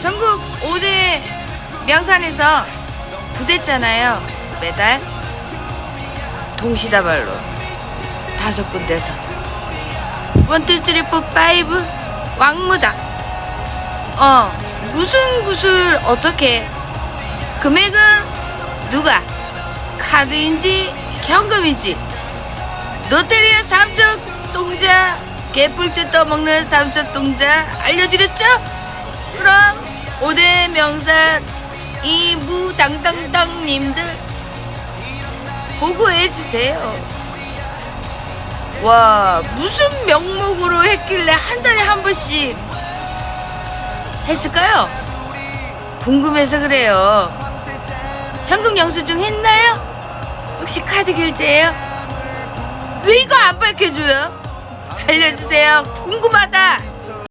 전국 5대 명산에서 부댔잖아요. 매달 동시다발로 다섯 군데서 원투 쓰리 포 파이브 왕무다. 어 무슨 구슬 어떻게 금액은 누가 카드인지 현금인지 롯데리아 삼척 동자 개뿔도 떠먹는 삼척 동자 알려드렸죠? 명산 이 무당당당님들 보고해 주세요. 와 무슨 명목으로 했길래 한 달에 한 번씩 했을까요? 궁금해서 그래요. 현금 영수증 했나요? 혹시 카드 결제예요? 왜 이거 안 밝혀줘요? 알려주세요. 궁금하다.